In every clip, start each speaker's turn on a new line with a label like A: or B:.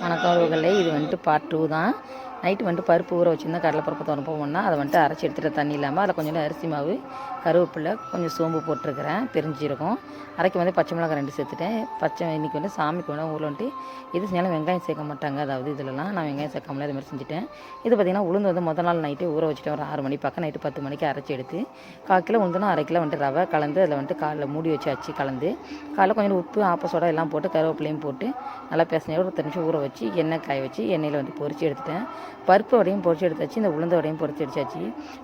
A: வணக்கம் உறவுகளே இது வந்துட்டு பார்ட் டூ தான். நைட்டு வந்துட்டு பருப்பு ஊற வச்சுருந்தா கடலைப்பருப்பு துறப்போம்னா அதை வந்துட்டு அரைச்சி எடுத்துகிட்டு தண்ணி இல்லாமல் அதில் கொஞ்சம் அரிசி மாவு கருவேப்பிலை கொஞ்சம் சோம்பு போட்டிருக்கிறேன் பெருஞ்சீரகம் அரைக்கும் போதே பச்சை மிளகாய் ரெண்டு சேர்த்துட்டேன். பச்சை இன்றைக்கி வந்து சாமிக்கு வேணும் ஊரில் வந்துட்டு எது செஞ்சாலும் வெங்காயம் சேர்க்க மாட்டாங்க. அதாவது இதிலலாம் நான் வெங்காயம் சேர்க்காமலே அது மாதிரி செஞ்சுட்டேன். இது பார்த்திங்கன்னா உளுந்து வந்து முதல் நாள் நைட்டு ஊற வச்சுட்டேன் ஒரு ஆறு மணி பக்கம் நைட்டு பத்து மணிக்கு அரைச்சி எடுத்து கால் கிலோ உளுந்துனா அரை கிலோ வந்துட்டு ரவை கலந்து அதில் வந்துட்டு காலில் மூடி வச்சு அச்சு கலந்து காலைல கொஞ்சம் உப்பு ஆப்பசோடா எல்லாம் போட்டு கருவேப்பிலையும் போட்டு நல்லா பேசினே ஒரு பத்து நிமிஷம் ஊற வச்சு எண்ணெய் காய வச்சு எண்ணெயில் வந்து பொறிச்சு எடுத்துட்டேன். பருப்பு வடையும் பொறிச்சு எடுத்தாச்சு இந்த உளுந்த வடையும் பொரிச்சு எடுத்தாச்சு.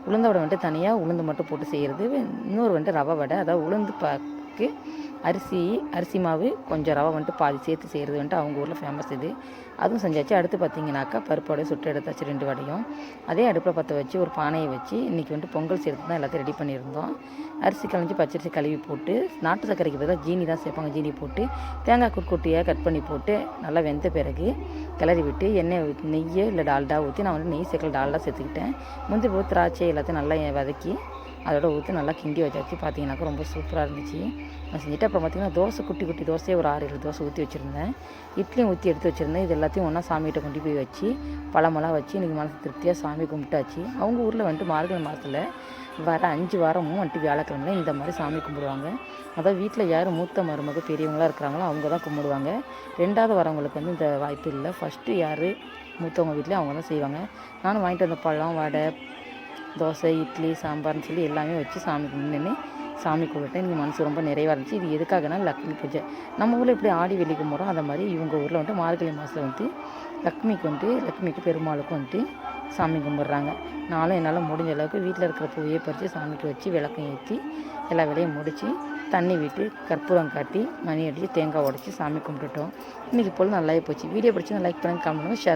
A: உளுந்த வடை வந்துட்டு தனியாக உளுந்து மட்டும் போட்டு செய்கிறது இன்னொரு வந்துட்டு ரவை வடை. அதாவது உளுந்து பாக்கு அரிசி அரிசி மாவு கொஞ்சம் ரவை வந்துட்டு பாதி சேர்த்து செய்கிறது வந்துட்டு அவங்க ஊரில் ஃபேமஸ் இது. அதுவும் செஞ்சாச்சு. அடுத்து பார்த்தீங்கன்னாக்கா பருப்பு சுட்டு எடுத்தாச்சு ரெண்டு வடையும். அதே அடுப்பில் பற்ற வச்சு ஒரு பானையை வச்சு இன்றைக்கி வந்துட்டு பொங்கல் சேர்த்து தான் எல்லாத்தையும் ரெடி பண்ணியிருந்தோம். அரிசி கலைஞ்சி பச்சரிசி கழுவி போட்டு நாட்டு சர்க்கரைக்கு பதிலாக ஜீனி தான் சேர்ப்பாங்க. ஜீனி போட்டு தேங்காய் குட்குட்டியாக கட் பண்ணி போட்டு நல்லா வெந்த பிறகு கிளறி விட்டு எண்ணெய் ஊற்றி நெய்யோ இல்லை டால்டா ஊற்றி நான் வந்து நெய் சேர்க்கல டால்டா சேர்த்துக்கிட்டேன். முந்திரி பூ திராட்சை எல்லாத்தையும் நல்லா வதக்கி அதோட ஊற்றி நல்லா கிண்டி வச்சாச்சு. பார்த்தீங்கன்னாக்கா ரொம்ப சூப்பராக இருந்துச்சு. நான் செஞ்சுட்டு அப்புறம் பார்த்தீங்கன்னா தோசை குட்டி குட்டி தோசையே ஒரு ஆறு ஏழு தோசை ஊற்றி வச்சுருந்தேன். இட்லியும் ஊற்றி எடுத்து வச்சுருந்தேன். இது எல்லாத்தையும் ஒன்றா சாமிகிட்ட கொண்டு போய் வச்சு பழமெல்லாம் வச்சு இன்றைக்கி மனசு திருப்தியாக சாமி கும்பிட்டாச்சு. அவங்க ஊரில் வந்துட்டு மார்கழி மாதத்தில் வர அஞ்சு வாரமும் வந்துட்டு வியாழக்கிழமை இந்த மாதிரி சாமி கும்பிடுவாங்க. அதாவது வீட்டில் யார் மூத்த மருமக பெரியவங்களாக இருக்கிறாங்களோ அவங்க தான் கும்பிடுவாங்க. ரெண்டாவது வரவங்களுக்கு வந்து இந்த வாய்ப்பு இல்லை. ஃபஸ்ட்டு யார் மூத்தவங்க வீட்லேயும் அவங்க தான் செய்வாங்க. நானும் வாங்கிட்டு வந்த பழம் வடை தோசை இட்லி சாம்பார்னு சொல்லி எல்லாமே வச்சு சாமி நின்று சாமி கும்பிட்டேன் எனக்கு மனசு ரொம்ப நிறைவாக இருந்துச்சு. இது எதுக்காகனா லக்ஷ்மி பூஜை. நம்ம ஊரில் எப்படி ஆடி வெள்ளி கும்பிட்றோம் அந்த மாதிரி இவங்க ஊரில் வந்துட்டு மார்கழி மாதம் வந்து லக்ஷ்மிக்கு வந்துட்டு லக்ஷ்மிக்கு பெருமாளுக்கும் வந்துட்டு சாமி கும்பிட்றாங்க. நானும் என்னால் முடிஞ்ச அளவுக்கு வீட்டில் இருக்கிற பூவையே பறித்து சாமிக்கு வச்சு விளக்கம் ஏற்றி எல்லா வேலையும் முடித்து தண்ணி விட்டு கற்பூரம் காட்டி மணி அடித்து தேங்காய் உடச்சி சாமி கும்பிட்டுட்டோம். இன்றைக்கி பொழுது நல்லாவே போச்சு. வீடியோ பிடிச்சா லைக் பண்ணுங்கள் கமெண்ட் பண்ணுங்கள் ஷேர்